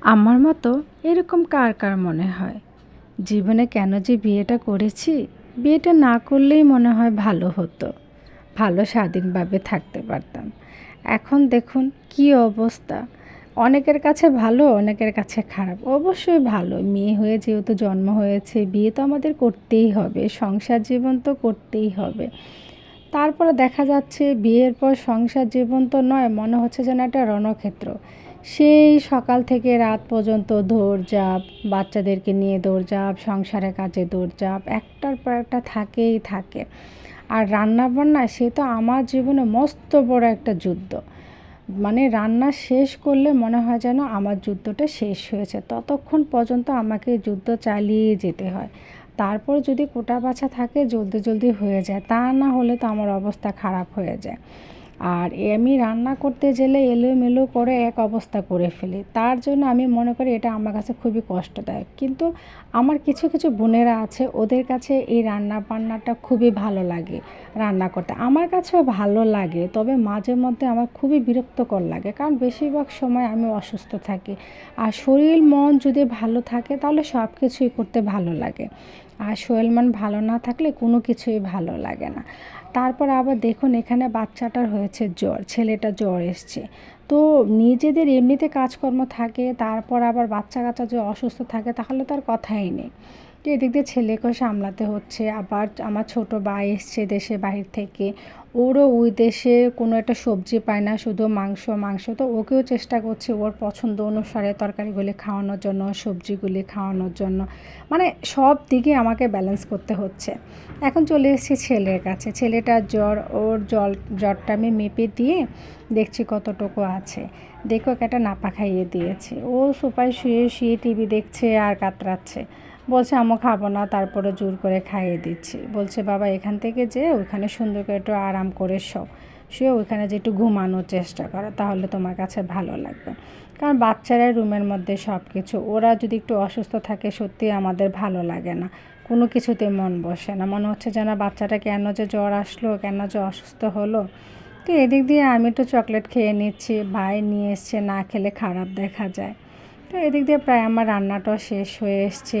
আমার মতো এরকম কার কার মনে হয়? জীবনে কেন যে বিয়েটা করেছি, বিয়েটা না করলেই মনে হয় ভালো হতো। ভালো স্বাধীনভাবে থাকতে পারতাম। এখন দেখুন কি অবস্থা। অনেকের কাছে ভালো, অনেকের কাছে খারাপ। অবশ্যই ভালো। মেয়ে হয়ে যেহেতু জন্ম হয়েছে, বিয়ে তো আমাদের করতেই হবে। সংসার জীবন তো করতেই হবে। তারপরে দেখা যাচ্ছে বিয়ের পর সংসার জীবন তো নয়, মনে হচ্ছে যেন একটা রণক্ষেত্র। সেই সকাল থেকে রাত পর্যন্ত দৌড়ঝাঁপ, বাচ্চাদেরকে নিয়ে দৌড়ঝাঁপ, সংসারের কাজে দৌড়ঝাঁপ, একটার পর একটা থাকেই থাকে। আর রান্না বান্না সে তো আমার জীবনে মস্ত বড় একটা যুদ্ধ। মানে রান্না শেষ করলে মনে হয় যেন আমার যুদ্ধটা শেষ হয়েছে। ততক্ষণ পর্যন্ত আমাকে যুদ্ধ চালিয়ে যেতে হয়। তারপর যদি কোটা বাছা থাকে, জলদি জলদি হয়ে যায়। তা না হলে তো আমার অবস্থা খারাপ হয়ে যায়। আর আমি রান্না করতে গেলে এলোমেলো করে এক অবস্থা করে ফেলি। তার জন্য আমি মনে করি এটা আমার কাছে খুবই কষ্টদায়ক। কিন্তু আমার কিছু কিছু বোনেরা আছে, ওদের কাছে এই রান্না বান্নাটা খুবই ভালো লাগে রান্না করতে। আমার কাছেও ভালো লাগে, তবে মাঝে মধ্যে আমার খুবই বিরক্তকর লাগে। কারণ বেশিরভাগ সময় আমি অসুস্থ থাকি। আর শরীর, মন যদি ভালো থাকে, তাহলে সব কিছুই করতে ভালো লাগে। আর শরীর মন ভালো না থাকলে কোনো কিছুই ভালো লাগে না। তারপর আবার দেখুন এখানে বাচ্চাটার হয়েছে জ্বর, ছেলেটা জ্বর এসছে। তো নিজেদের এমনিতে কাজকর্ম থাকে, তারপর আবার বাচ্চা কাচ্চা যে অসুস্থ থাকে, তাহলে তার কথাই নেই। তো এদিক দিয়ে ছেলেকেও সামলাতে হচ্ছে, আবার আমার ছোট ভাই এসছে দেশে বাহির থেকে। ওরও ওই দেশে কোনো একটা সবজি পায় না, শুধু মাংস মাংস। তো ওকেও চেষ্টা করছে ওর পছন্দ অনুসারে তরকারিগুলি খাওয়ানোর জন্য, সবজিগুলি খাওয়ানোর জন্য। মানে সব দিকে আমাকে ব্যালেন্স করতে হচ্ছে। এখন চলে এসেছি ছেলের কাছে। ছেলেটার জ্বর, ওর জল, জ্বরটা আমি মেপে দিয়ে দেখছি কতটুকু আছে। দেখো একটা নাপা খাইয়ে দিয়েছে। ও সোফায় শুয়ে শুয়ে টিভি দেখছে আর কাতরাচ্ছে। বলছে, আমও খাব না তারপরে জোর করে খাইয়ে দিচ্ছি। বলছে, বাবা, এখান থেকে যে ওইখানে সুন্দর করে একটু আরাম করে শো শুয়ে ওইখানে যে একটু ঘুমানোর চেষ্টা করো, তাহলে তোমার কাছে ভালো লাগবে। কারণ বাচ্চারা রুমের মধ্যে সব কিছু ওরা যদি একটু অসুস্থ থাকে, সত্যি আমাদের ভালো লাগে না। কোনো কিছুতে মন বসে না। মনে হচ্ছে যেন বাচ্চাটা কেন যে জ্বর আসলো, কেন যে অসুস্থ হলো। তো এদিক দিয়ে আমি একটু চকলেট খেয়ে নিচ্ছি, ভাই নিয়ে এসছে, না খেলে খারাপ দেখা যায়। তো এদিক দিয়ে প্রায় আমার রান্নাটাও শেষ হয়ে এসছে।